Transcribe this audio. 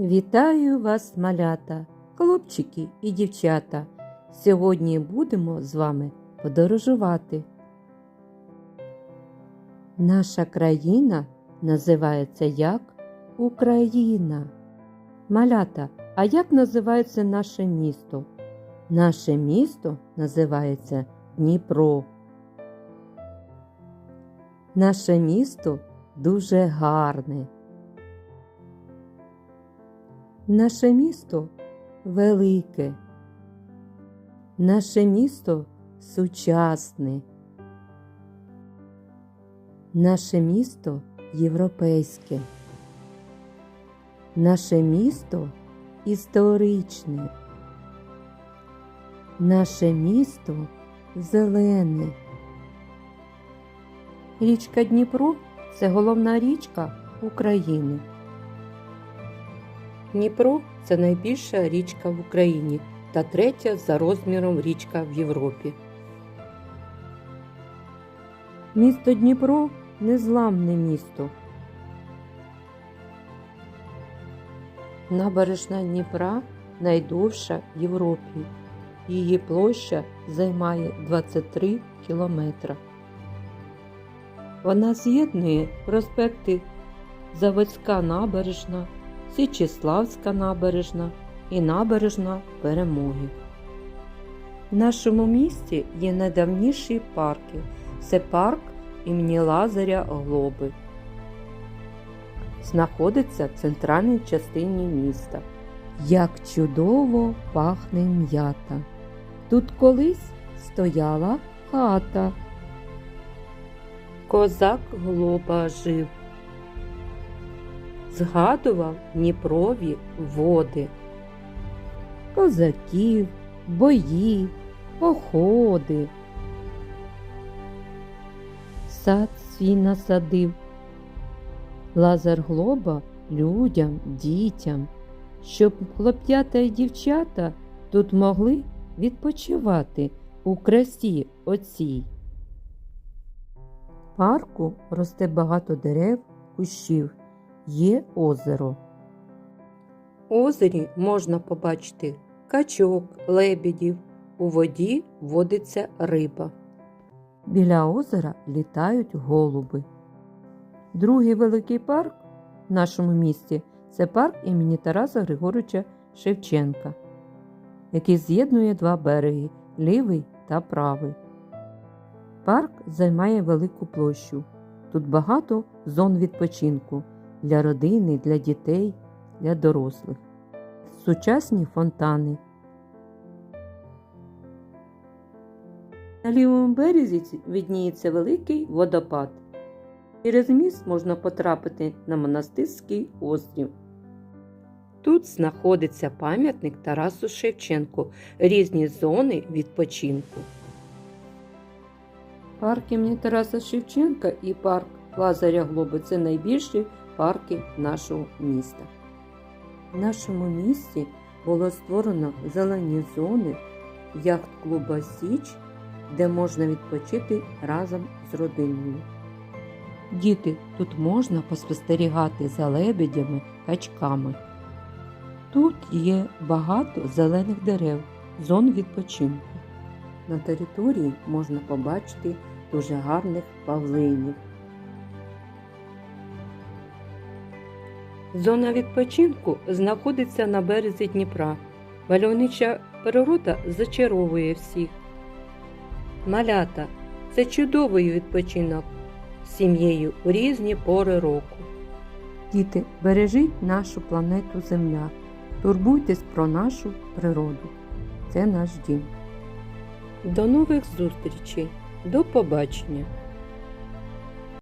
Вітаю вас, малята, хлопчики і дівчата. Сьогодні будемо з вами подорожувати. Наша країна називається як Україна. Малята, а як називається наше місто? Наше місто називається Дніпро. Наше місто дуже гарне. Наше місто велике. Наше місто сучасне. Наше місто європейське. Наше місто історичне. Наше місто зелене. Річка Дніпро це головна річка України. Дніпро це найбільша річка в Україні та третя за розміром річка в Європі. Місто Дніпро незламне місто. Набережна Дніпра найдовша в Європі. Її площа займає 23 кілометра. Вона з'єднує проспекти Заводська набережна, Січеславська набережна і набережна Перемоги. В нашому місті є найдавніші парки. Це парк імені Лазаря Глоби. Знаходиться в центральній частині міста. Як чудово пахне м'ята. Тут колись стояла хата. Козак Глоба жив. Згадував Дніпрові води. Козаків, бої, походи. Сад свій насадив. Лазар Глоба людям, дітям, щоб хлоп'ята і дівчата тут могли відпочивати у красі оцій. В парку росте багато дерев, кущів, є озеро. У озері можна побачити качок, лебедів, у воді водиться риба. Біля озера літають голуби. Другий великий парк в нашому місті це парк імені Тараса Григоровича Шевченка, який з'єднує два береги лівий та правий. Парк займає велику площу. Тут багато зон відпочинку для родини, для дітей, для дорослих. Сучасні фонтани. На лівому березі відніється великий водопад. Через міст можна потрапити на монастирський острів. Тут знаходиться пам'ятник Тарасу Шевченку, різні зони відпочинку. Парк імені Тараса Шевченка і парк Лазаря Глоби це найбільші парки нашого міста. В нашому місті було створено зелені зони яхт-клуба Січ, де можна відпочити разом з родиною. Діти, тут можна поспостерігати за лебедями, качками. Тут є багато зелених дерев, зон відпочинку. На території можна побачити дуже гарних павлинів. Зона відпочинку знаходиться на березі Дніпра. Мальовнича природа зачаровує всіх. Малята це чудовий відпочинок з сім'єю у різні пори року. Діти, бережіть нашу планету Земля, турбуйтесь про нашу природу. Це наш дім. До нових зустрічей. До побачення!